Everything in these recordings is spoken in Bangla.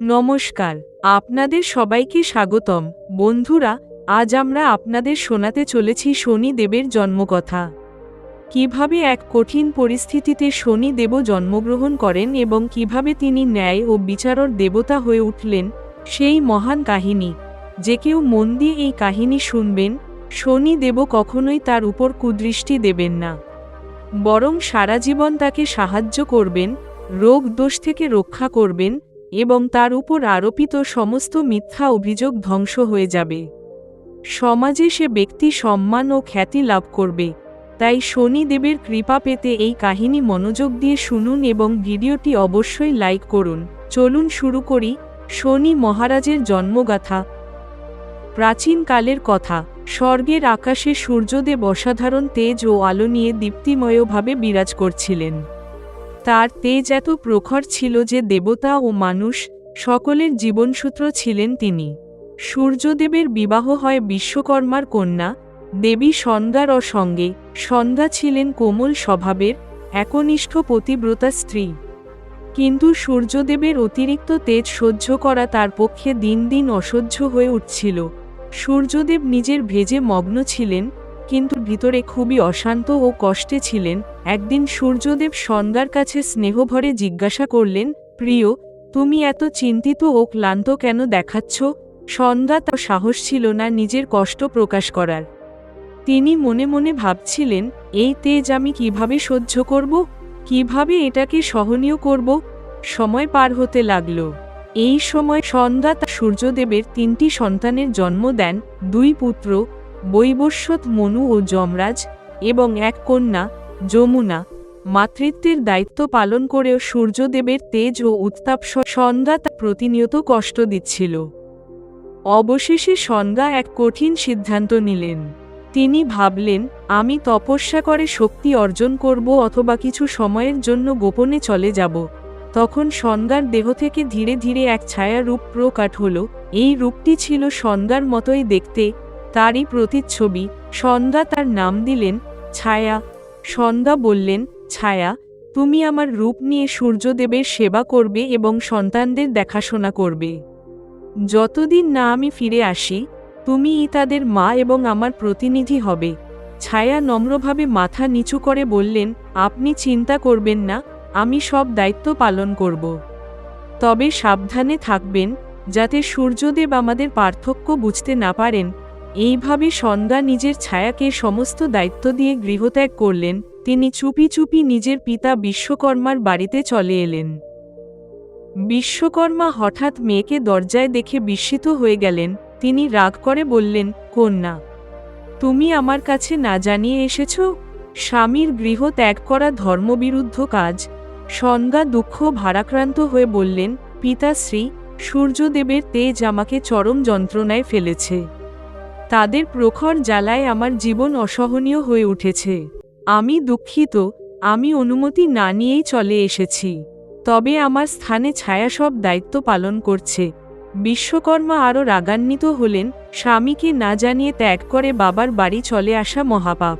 নমস্কার, আপনাদের সবাইকে স্বাগতম। বন্ধুরা, আজ আমরা আপনাদের শোনাতে চলেছি শনি দেবের জন্মকথা। কীভাবে এক কঠিন পরিস্থিতিতে শনি দেব জন্মগ্রহণ করেন এবং কীভাবে তিনি ন্যায় ও বিচারর দেবতা হয়ে উঠলেন, সেই মহান কাহিনী। যে কেউ মন দিয়ে এই কাহিনী শুনবেন শনি দেব কখনোই তার উপর কুদৃষ্টি দেবেন না। বরং সারা জীবন তাকে সাহায্য করবেন, রোগ দোষ থেকে রক্ষা করবেন এবং তার উপর আরোপিত সমস্ত মিথ্যা অভিযোগ ধ্বংস হয়ে যাবে। সমাজে সে ব্যক্তি সম্মান ও খ্যাতি লাভ করবে। তাই শনিদেবের কৃপা পেতে এই কাহিনী মনোযোগ দিয়ে শুনুন এবং ভিডিওটি অবশ্যই লাইক করুন। চলুন শুরু করি শনি মহারাজের জন্মগাথা। প্রাচীনকালের কথা, স্বর্গের আকাশে সূর্যদেব অসাধারণ তেজ ও আলো নিয়ে দীপ্তিময়ভাবে বিরাজ করছিলেন। তার তেজ এত প্রখর ছিল যে দেবতা ও মানুষ সকলের জীবনসূত্র ছিলেন তিনি। সূর্যদেবের বিবাহ হয় বিশ্বকর্মার কন্যা, দেবী সন্ধ্যার অসঙ্গে। সন্ধ্যা ছিলেন কোমল স্বভাবের, একনিষ্ঠ পতিব্রতা স্ত্রী। কিন্তু সূর্যদেবের অতিরিক্ত তেজ সহ্য করা তার পক্ষে দিন দিন অসহ্য হয়ে উঠছিল। সূর্যদেব নিজের ভেজে মগ্ন ছিলেন কিন্তু ভিতরে খুবই অশান্ত ও কষ্টে ছিলেন। একদিন সূর্যদেব সন্ধ্যার কাছে স্নেহভরে জিজ্ঞাসা করলেন, প্রিয়, তুমি এত চিন্তিত ও ক্লান্ত কেন দেখাচ্ছ? সন্ধ্যা তার সাহস ছিল না নিজের কষ্ট প্রকাশ করার। তিনি মনে মনে ভাবছিলেন, এই তেজ আমি কীভাবে সহ্য করব? কীভাবে এটাকে সহনীয় করব? সময় পার হতে লাগল। এই সময় সন্ধ্যা তা সূর্যদেবের তিনটি সন্তানের জন্ম দেন, দুই পুত্র বৈবস্বত মনু ও যমরাজ এবং এক কন্যা, যমুনা, মাতৃত্বের দায়িত্ব পালন করেও সূর্যদেবের তেজ ও উত্তাপ সন্ধ্যা তা প্রতিনিয়ত কষ্ট দিচ্ছিল। অবশেষে সন্ধ্যা এক কঠিন সিদ্ধান্ত নিলেন। তিনি ভাবলেন, আমি তপস্যা করে শক্তি অর্জন করব অথবা কিছু সময়ের জন্য গোপনে চলে যাব। তখন সন্ধ্যার দেহ থেকে ধীরে ধীরে এক ছায়া রূপ প্রকাট হল। এই রূপটি ছিল সন্ধ্যার মতোই দেখতে তারই প্রতিচ্ছবি। সন্ধ্যা তার নাম দিলেন, ছায়া। সন্ধ্যা বললেন, ছায়া, তুমি আমার রূপ নিয়ে সূর্যদেবের সেবা করবে এবং সন্তানদের দেখাশোনা করবে। যতদিন না আমি ফিরে আসি, তুমিই তাদের মা এবং আমার প্রতিনিধি হবে। ছায়া নম্রভাবে মাথা নিচু করে বললেন, আপনি চিন্তা করবেন না, আমি সব দায়িত্ব পালন করব। তবে সাবধানে থাকবেন, যাতে সূর্যদেব আমাদের পার্থক্য বুঝতে না পারেন। এইভাবে সন্ধ্যা নিজের ছায়াকে সমস্ত দায়িত্ব দিয়ে গৃহত্যাগ করলেন, তিনি চুপি চুপি নিজের পিতা বিশ্বকর্মার বাড়িতে চলে এলেন। বিশ্বকর্মা হঠাৎ মেয়েকে দরজায় দেখে বিস্মিত হয়ে গেলেন, তিনি রাগ করে বললেন, কন্যা, তুমি আমার কাছে না জানিয়ে এসেছ? স্বামীর গৃহ ত্যাগ করা ধর্মবিরুদ্ধ কাজ। সন্ধ্যা দুঃখ ভারাক্রান্ত হয়ে বললেন পিতাশ্রী সূর্যদেবের তেজ আমাকে চরম যন্ত্রণায় ফেলেছে। তাদের প্রখর জ্বালায় আমার জীবন অসহনীয় হয়ে উঠেছে। আমি দুঃখিত, আমি অনুমতি না নিয়েই চলে এসেছি। তবে আমার স্থানে ছায়া সব দায়িত্ব পালন করছে। বিশ্বকর্মা আরও রাগান্বিত হলেন, স্বামীকে না জানিয়ে ত্যাগ করে বাবার বাড়ি চলে আসা মহাপাপ।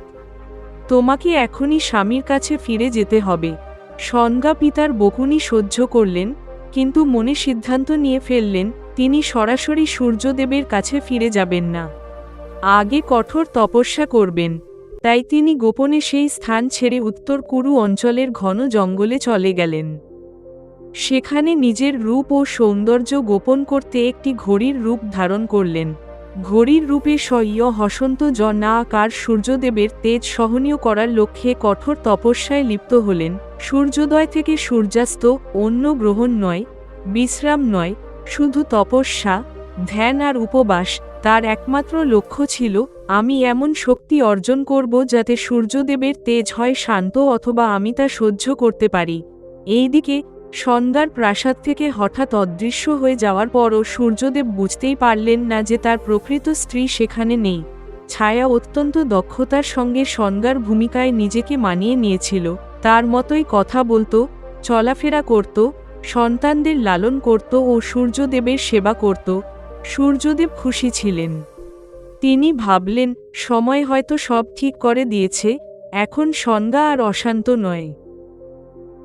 তোমাকে এখনই স্বামীর কাছে ফিরে যেতে হবে। সন্ধ্যা পিতার বকুনি সহ্য করলেন, কিন্তু মনে সিদ্ধান্ত নিয়ে ফেললেন, তিনি সরাসরি সূর্যদেবের কাছে ফিরে যাবেন না। আগে কঠোর তপস্যা করবেন। তাই তিনি গোপনে সেই স্থান ছেড়ে উত্তর কুরু অঞ্চলের ঘন জঙ্গলে চলে গেলেন। সেখানে নিজের রূপ ও সৌন্দর্য গোপন করতে একটি ঘড়ির রূপ ধারণ করলেন। ঘড়ির রূপে স্বয়্য হসন্ত জনা আকার সূর্যদেবের তেজ সহনীয় করার লক্ষ্যে কঠোর তপস্যায় লিপ্ত হলেন। সূর্যোদয় থেকে সূর্যাস্ত অন্য গ্রহণ নয়, বিশ্রাম নয়, শুধু তপস্যা, ধ্যান আর উপবাস তার একমাত্র লক্ষ্য ছিল, আমি এমন শক্তি অর্জন করব যাতে সূর্যদেবের তেজ হয় শান্ত অথবা আমি তা সহ্য করতে পারি। এইদিকে, সন্ধ্যার প্রাসাদ থেকে হঠাৎ অদৃশ্য হয়ে যাওয়ার পরও সূর্যদেব বুঝতেই পারলেন না যে তার প্রকৃত স্ত্রী সেখানে নেই। ছায়া অত্যন্ত দক্ষতার সঙ্গে সন্ধ্যার ভূমিকায় নিজেকে মানিয়ে নিয়েছিল। তার মতোই কথা বলতো, চলাফেরা করত, সন্তানদের লালন করত ও সূর্যদেবের সেবা করত। সূর্যদেব খুশি ছিলেন। তিনি ভাবলেন, সময় হয়তো সব ঠিক করে দিয়েছে, এখন সন্ধ্যা আর অশান্ত নয়।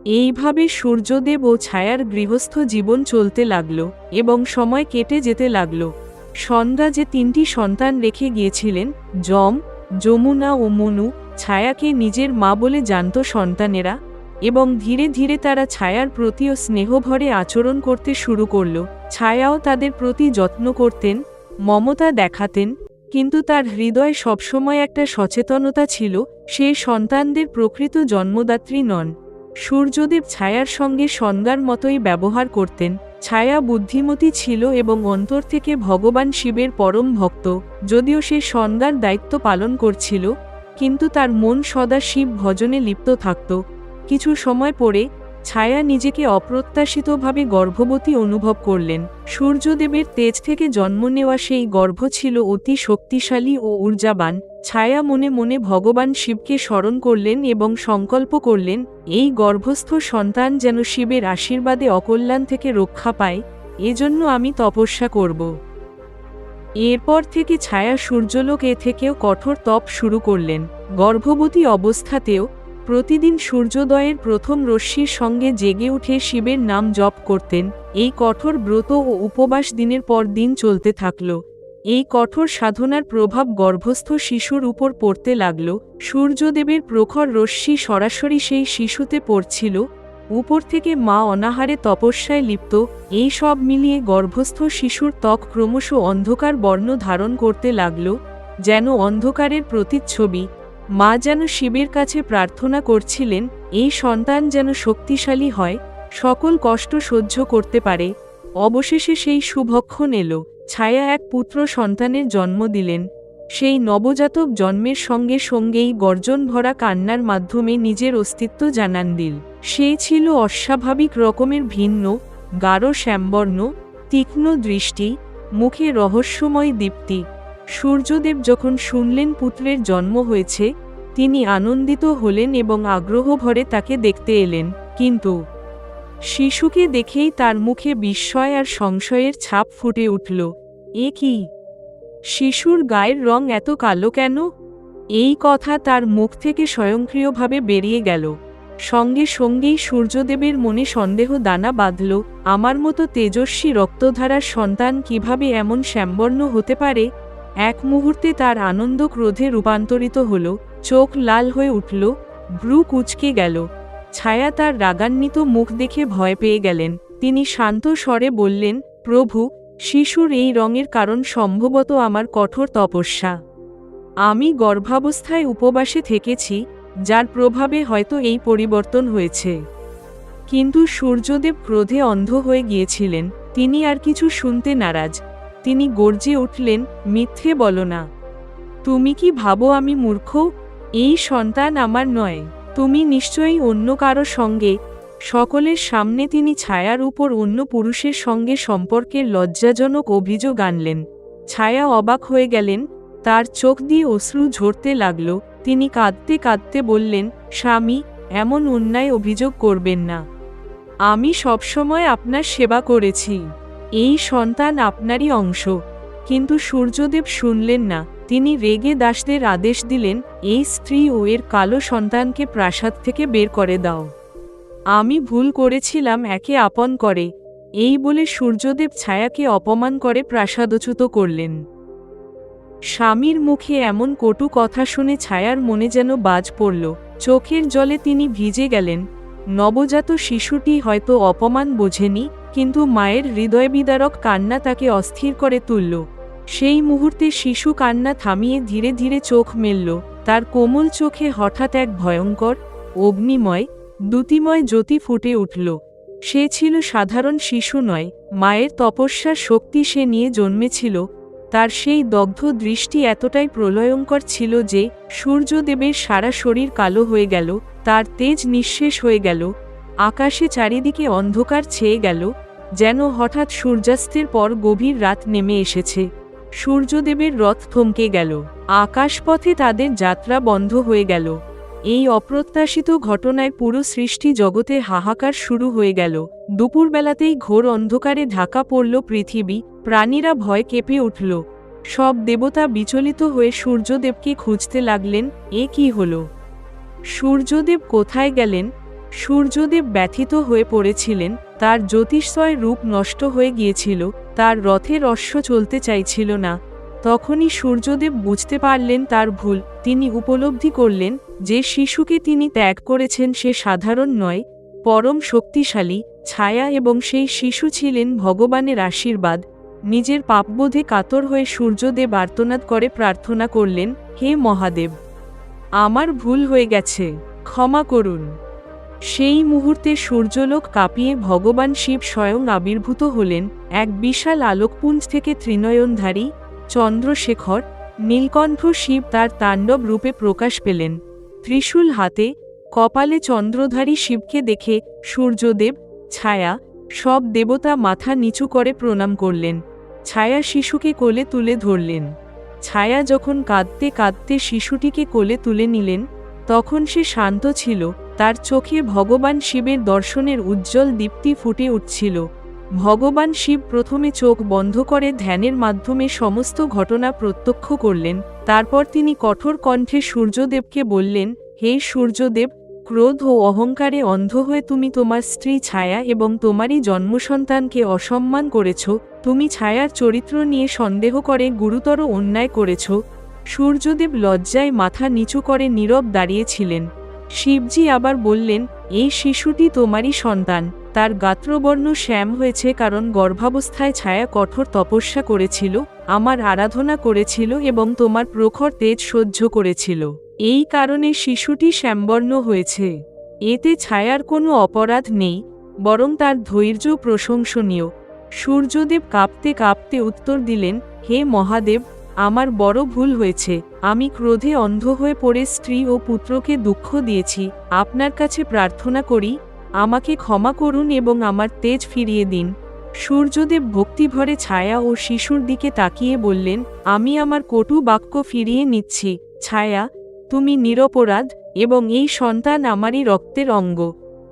এইভাবে সূর্যদেব ও ছায়ার গৃহস্থ জীবন চলতে লাগল এবং সময় কেটে যেতে লাগল। সন্ধ্যা যে তিনটি সন্তান রেখে গিয়েছিলেন, যম, যমুনা ও মনু, ছায়াকে নিজের মা বলে জানত সন্তানেরা এবং ধীরে ধীরে তারা ছায়ার প্রতিও স্নেহভরে আচরণ করতে শুরু করল। ছায়াও তাদের প্রতি যত্ন করতেন, মমতা দেখাতেন, কিন্তু তার হৃদয়ে সবসময় একটা সচেতনতা ছিল, সে সন্তানদের প্রকৃত জন্মদাত্রী নন। সূর্যদেব ছায়ার সঙ্গে সন্ধ্যার মতোই ব্যবহার করতেন। ছায়া বুদ্ধিমতী ছিল এবং অন্তর থেকে ভগবান শিবের পরম ভক্ত, যদিও সে সন্ধ্যার দায়িত্ব পালন করছিল, কিন্তু তার মন সদা শিব ভজনে লিপ্ত থাকত। কিছু সময় পরে ছায়া নিজেকে অপ্রত্যাশিতভাবে গর্ভবতী অনুভব করলেন। সূর্যদেবের তেজ থেকে জন্ম নেওয়া সেই গর্ভ ছিল অতি শক্তিশালী ও ঊর্জাবান। ছায়া মনে মনে ভগবান শিবকে স্মরণ করলেন এবং সংকল্প করলেন, এই গর্ভস্থ সন্তান যেন শিবের আশীর্বাদে অকল্যাণ থেকে রক্ষা পায়, এজন্য আমি তপস্যা করব এরপর থেকে ছায়া সূর্যলোক এ থেকেও কঠোর তপ শুরু করলেন। গর্ভবতী অবস্থাতেও প্রতিদিন সূর্যোদয়ের প্রথম রশ্মির সঙ্গে জেগে উঠে শিবের নাম জপ করতেন। এই কঠোর ব্রত ও উপবাস দিনের পর দিন চলতে থাকল। এই কঠোর সাধনার প্রভাব গর্ভস্থ শিশুর উপর পড়তে লাগল। সূর্যদেবের প্রখর রশ্মি সরাসরি সেই শিশুতে পড়ছিল। উপর থেকে মা অনাহারে তপস্যায় লিপ্ত। এই সব মিলিয়ে গর্ভস্থ শিশুর ত্বক ক্রমশ অন্ধকার বর্ণ ধারণ করতে লাগল, যেন অন্ধকারের প্রতিচ্ছবি। মা যেন শিবের কাছে প্রার্থনা করছিলেন, এই সন্তান যেন শক্তিশালী হয়, সকল কষ্ট সহ্য করতে পারে। অবশেষে সেই শুভক্ষণ এলো, ছায়া এক পুত্র সন্তানের জন্ম দিলেন। সেই নবজাতক জন্মের সঙ্গে সঙ্গেই গর্জন ভরা কান্নার মাধ্যমে নিজের অস্তিত্ব জানান দিল। সে ছিল অস্বাভাবিক রকমের ভিন্ন, গাঢ় শ্যামবর্ণ, তীক্ষ্ণ দৃষ্টি, মুখে রহস্যময় দীপ্তি। সূর্যদেব যখন শুনলেন পুত্রের জন্ম হয়েছে, তিনি আনন্দিত হলেন এবং আগ্রহ ভরে তাকে দেখতে এলেন। কিন্তু শিশুকে দেখেই তার মুখে বিস্ময় আর সংশয়ের ছাপ ফুটে উঠল। এ কি? শিশুর গায়ের রং এত কালো কেন? এই কথা তার মুখ থেকে স্বয়ংক্রিয়ভাবে বেরিয়ে গেল। সঙ্গে সঙ্গেই সূর্যদেবের মনে সন্দেহ দানা বাঁধল, আমার মতো তেজস্বী রক্তধারার সন্তান কীভাবে এমন শ্যামবর্ণ হতে পারে? এক মুহূর্তে তার আনন্দ ক্রোধে রূপান্তরিত হল, চোখ লাল হয়ে উঠল, ভ্রু কুচকে গেল। ছায়া তার রাগান্বিত মুখ দেখে ভয় পেয়ে গেলেন। তিনি শান্ত স্বরে বললেন, প্রভু, শিশুর এই রঙের কারণ সম্ভবত আমার কঠোর তপস্যা। আমি গর্ভাবস্থায় উপবাসে থেকেছি, যার প্রভাবে হয়তো এই পরিবর্তন হয়েছে। কিন্তু সূর্যদেব ক্রোধে অন্ধ হয়ে গিয়েছিলেন, তিনি আর কিছু শুনতে নারাজ। তিনি গর্জে উঠলেন, মিথ্যে বলো না। তুমি কি ভাবো আমি মূর্খ? এই সন্তান আমার নয়। তুমি নিশ্চয়ই অন্য কারও সঙ্গে, সকলের সামনে তিনি ছায়ার উপর অন্য পুরুষের সঙ্গে সম্পর্কের লজ্জাজনক অভিযোগ আনলেন। ছায়া অবাক হয়ে গেলেন, তার চোখ দিয়ে অশ্রু ঝরতে লাগল। তিনি কাঁদতে কাঁদতে বললেন, স্বামী, এমন অন্যায় অভিযোগ করবেন না। আমি সবসময় আপনার সেবা করেছি। এই সন্তান আপনারই অংশ। কিন্তু সূর্যদেব শুনলেন না। তিনি রেগে দাসদের আদেশ দিলেন, এই স্ত্রী ও এর কালো সন্তানকে প্রাসাদ থেকে বের করে দাও। আমি ভুল করেছিলাম, একে আপন করে। এই বলে সূর্যদেব ছায়াকে অপমান করে প্রাসাদচ্যুত করলেন। স্বামীর মুখে এমন কটু কথা শুনে ছায়ার মনে যেন বাজ পড়ল। চোখের জলে তিনি ভিজে গেলেন। নবজাত শিশুটি হয়তো অপমান বোঝেনি কিন্তু মায়ের হৃদয়বিদারক কান্না তাকে অস্থির করে তুলল। সেই মুহূর্তে শিশু কান্না থামিয়ে ধীরে ধীরে চোখ মেলল। তার কোমল চোখে হঠাৎ এক ভয়ঙ্কর, অগ্নিময় দ্যুতিময় জ্যোতি ফুটে উঠল। সে ছিল সাধারণ শিশু নয়, মায়ের তপস্যার শক্তি সে নিয়ে জন্মেছিল। তার সেই দগ্ধ দৃষ্টি এতটাই প্রলয়ঙ্কর ছিল যে সূর্যদেবের সারা শরীর কালো হয়ে গেল, তার তেজ নিঃশেষ হয়ে গেল। আকাশে চারিদিকে অন্ধকার ছেয়ে গেল, যেন হঠাৎ সূর্যাস্তের পর গভীর রাত নেমে এসেছে। সূর্যদেবের রথ থমকে গেল, আকাশপথে তাদের যাত্রা বন্ধ হয়ে গেল। এই অপ্রত্যাশিত ঘটনায় পুরো সৃষ্টি জগতে হাহাকার শুরু হয়ে গেল। দুপুরবেলাতেই ঘোর অন্ধকারে ঢাকা পড়ল পৃথিবী, প্রাণীরা ভয় কেঁপে উঠল। সব দেবতা বিচলিত হয়ে সূর্যদেবকে খুঁজতে লাগলেন, এ কি হল? সূর্যদেব কোথায় গেলেন? সূর্যদেব ব্যথিত হয়ে পড়েছিলেন, তার জ্যোতিষয় রূপ নষ্ট হয়ে গিয়েছিল, তার রথের অশ্ব চলতে চাইছিল না। তখনই সূর্যদেব বুঝতে পারলেন তার ভুল, তিনি উপলব্ধি করলেন যে শিশুকে তিনি ত্যাগ করেছেন সে সাধারণ নয়, পরম শক্তিশালী, ছায়া এবং সেই শিশু ছিলেন ভগবানের আশীর্বাদ। নিজের পাপবোধে কাতর হয়ে সূর্যদেব আর্তনাদ করে প্রার্থনা করলেন, হে মহাদেব, আমার ভুল হয়ে গেছে, ক্ষমা করুন। সেই মুহূর্তে সূর্যলোক কাঁপিয়ে ভগবান শিব স্বয়ং আবির্ভূত হলেন এক বিশাল আলোকপুঞ্জ থেকে ত্রিনয়নধারী চন্দ্রশেখর। নীলকণ্ঠ শিব তার তাণ্ডব রূপে প্রকাশ পেলেন। ত্রিশূল হাতে কপালে চন্দ্রধারী শিবকে দেখে সূর্যদেব ছায়া, সব দেবতা মাথা নিচু করে প্রণাম করলেন। ছায়া শিশুকে কোলে তুলে ধরলেন। ছায়া যখন কাঁদতে কাঁদতে শিশুটিকে কোলে তুলে নিলেন তখন সে শান্ত ছিল, তার চোখে ভগবান শিবের দর্শনের উজ্জ্বল দীপ্তি ফুটে উঠছিল। ভগবান শিব প্রথমে চোখ বন্ধ করে ধ্যানের মাধ্যমে সমস্ত ঘটনা প্রত্যক্ষ করলেন, তারপর তিনি কঠোর কণ্ঠে সূর্যদেবকে বললেন, হে সূর্যদেব, ক্রোধ ও অহংকারে অন্ধ হয়ে তুমি তোমার স্ত্রী ছায়া এবং তোমারই জন্মসন্তানকে অসম্মান করেছ, তুমি ছায়ার চরিত্র নিয়ে সন্দেহ করে গুরুতর অন্যায় করেছ সূর্যদেব লজ্জায় মাথা নিচু করে নীরব দাঁড়িয়েছিলেন। শিবজি আবার বললেন, এই শিশুটি তোমারই সন্তান। তার গাত্রবর্ণ শ্যাম হয়েছে কারণ গর্ভাবস্থায় ছায়া কঠোর তপস্যা করেছিল, আমার আরাধনা করেছিল এবং তোমার প্রখর তেজ সহ্য করেছিল। এই কারণে শিশুটি শ্যামবর্ণ হয়েছে। এতে ছায়ার কোনো অপরাধ নেই, বরং তার ধৈর্য প্রশংসনীয়। সূর্যদেব কাঁপতে কাঁপতে উত্তর দিলেন, হে মহাদেব আমার বড় ভুল হয়েছে, আমি ক্রোধে অন্ধ হয়ে পড়ে স্ত্রী ও পুত্রকে দুঃখ দিয়েছি, আপনার কাছে প্রার্থনা করি, আমাকে ক্ষমা করুন এবং আমার তেজ ফিরিয়ে দিন। সূর্যদেব ভক্তিভরে ছায়া ও শিশুর দিকে তাকিয়ে বললেন, আমি আমার কটু বাক্য ফিরিয়ে নিচ্ছি, ছায়া, তুমি নিরপরাধ এবং এই সন্তান আমারই রক্তের অঙ্গ।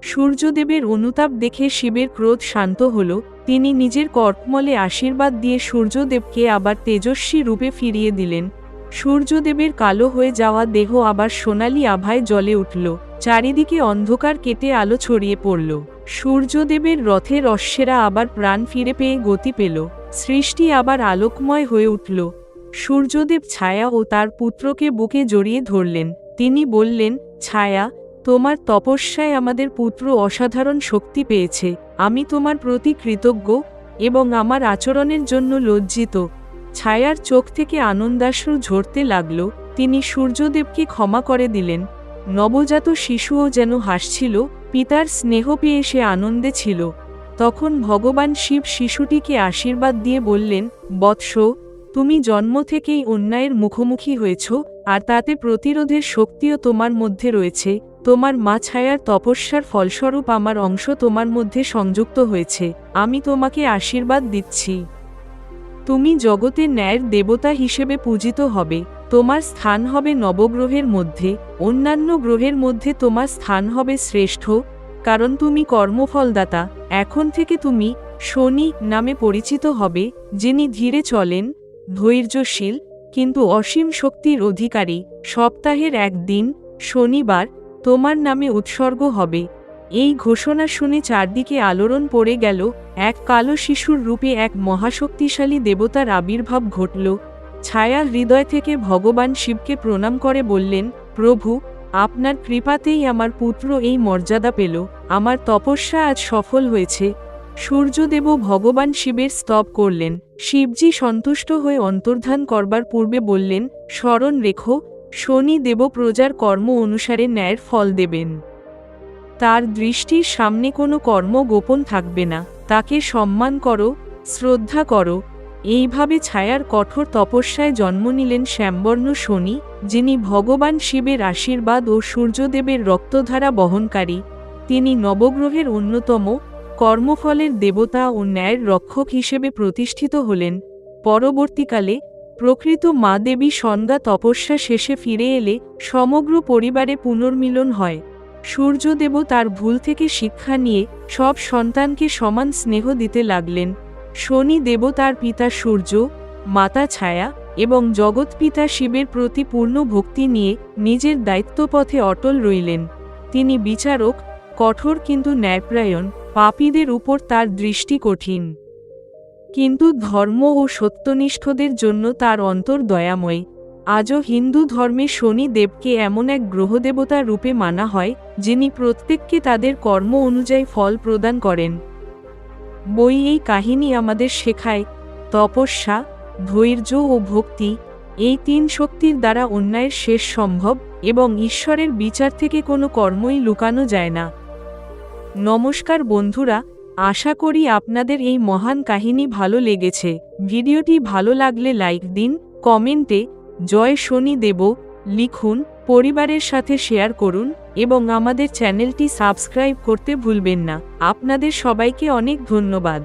সূর্যদেবের অনুতাপ দেখে শিবের ক্রোধ শান্ত হল, তিনি নিজের কর্কমলে আশীর্বাদ দিয়ে সূর্যদেবকে আবার তেজস্বী রূপে ফিরিয়ে দিলেন। সূর্যদেবের কালো হয়ে যাওয়া দেহ আবার সোনালি আভায় জলে উঠল, চারিদিকে অন্ধকার কেটে আলো ছড়িয়ে পড়ল। সূর্যদেবের রথের অশ্বেরা আবার প্রাণ ফিরে পেয়ে গতি পেল, সৃষ্টি আবার আলোকময় হয়ে উঠল। সূর্যদেব ছায়া ও তার পুত্রকে বুকে জড়িয়ে ধরলেন, তিনি বললেন, ছায়া তোমার তপস্যায় আমাদের পুত্র অসাধারণ শক্তি পেয়েছে, আমি তোমার প্রতি কৃতজ্ঞ এবং আমার আচরণের জন্য লজ্জিত। ছায়ার চোখ থেকে আনন্দাশ্রু ঝরতে লাগল, তিনি সূর্যদেবকে ক্ষমা করে দিলেন। নবজাত শিশুও যেন হাসছিল, পিতার স্নেহ পেয়ে সে আনন্দে ছিল। তখন ভগবান শিব শিশুটিকে আশীর্বাদ দিয়ে বললেন, বৎস, তুমি জন্ম থেকেই অন্যায়ের মুখোমুখি হয়েছ, আর তাতে প্রতিরোধের শক্তিও তোমার মধ্যে রয়েছে। তোমার মা ছায়ার তপস্যার ফলস্বরূপ আমার অংশ তোমার মধ্যে সংযুক্ত হয়েছে, আমি তোমাকে আশীর্বাদ দিচ্ছি। তুমি জগতে ন্যায়ের দেবতা হিসেবে পূজিত হবে, তোমার স্থান হবে নবগ্রহের মধ্যে, অন্যান্য গ্রহের মধ্যে তোমার স্থান হবে শ্রেষ্ঠ, কারণ তুমি কর্মফলদাতা, এখন থেকে তুমি শনি নামে পরিচিত হবে, যিনি ধীরে চলেন, ধৈর্যশীল, কিন্তু অসীম শক্তির অধিকারী, সপ্তাহের একদিন, শনিবার তোমার নামে উৎসর্গ হবে। এই ঘোষণা শুনে চারদিকে আলোড়ন পড়ে গেল, এক কালো শিশুর রূপে এক মহাশক্তিশালী দেবতার আবির্ভাব ঘটল। ছায়া হৃদয় থেকে ভগবান শিবকে প্রণাম করে বললেন, প্রভু, আপনার কৃপাতেই আমার পুত্র এই মর্যাদা পেল। আমার তপস্যা আজ সফল হয়েছে। সূর্যদেবও ভগবান শিবের স্তব করলেন। শিবজি সন্তুষ্ট হয়ে অন্তর্ধান করবার পূর্বে বললেন, স্মরণ রেখো শনি দেব প্রজার কর্ম অনুসারে ন্যায়ের ফল দেবেন। তার দৃষ্টির সামনে কোনো কর্ম গোপন থাকবে না। তাকে সম্মান করো, শ্রদ্ধা করো। এইভাবে ছায়ার কঠোর তপস্যায় জন্ম নিলেন শ্যামবর্ণ শনি, যিনি ভগবান শিবের আশীর্বাদ ও সূর্যদেবের রক্তধারা বহনকারী। তিনি নবগ্রহের অন্যতম কর্মফলের দেবতা ও ন্যায়ের রক্ষক হিসেবে প্রতিষ্ঠিত হলেন। পরবর্তীকালে প্রকৃত মা দেবী সন্ধ্যা তপস্যা শেষে ফিরে এলে সমগ্র পরিবারে পুনর্মিলন হয়। সূর্যদেব তার ভুল থেকে শিক্ষা নিয়ে সব সন্তানকে সমান স্নেহ দিতে লাগলেন। শনি দেব তার পিতা সূর্য, মাতা ছায়া এবং জগৎপিতা শিবের প্রতি পূর্ণ ভক্তি নিয়ে নিজের দায়িত্বপথে অটল রইলেন। তিনি বিচারক, কঠোর কিন্তু ন্যায়প্রায়ণ, পাপীদের উপর তার দৃষ্টি কঠিন। কিন্তু ধর্ম ও সত্যনিষ্ঠদের জন্য তার অন্তর দয়াময়। আজও হিন্দু ধর্মে শনি দেবকে এমন এক গ্রহদেবতা রূপে মানা হয়, যিনি প্রত্যেককে তাদের কর্ম অনুযায়ী ফল প্রদান করেন। বই এই কাহিনী আমাদের শেখায়, তপস্যা, ধৈর্য ও ভক্তি, এই তিন শক্তির দ্বারা অন্যায়ের শেষ সম্ভব এবং ঈশ্বরের বিচার থেকে কোনো কর্মই লুকানো যায় না। নমস্কার বন্ধুরা আশা করি আপনাদের এই মহান কাহিনী ভালো লেগেছে। ভিডিওটি ভালো লাগলে লাইক দিন, কমেন্টে জয় শনি দেব লিখুন, পরিবারের সাথে শেয়ার করুন এবং আমাদের চ্যানেলটি সাবস্ক্রাইব করতে ভুলবেন না। আপনাদের সবাইকে অনেক ধন্যবাদ।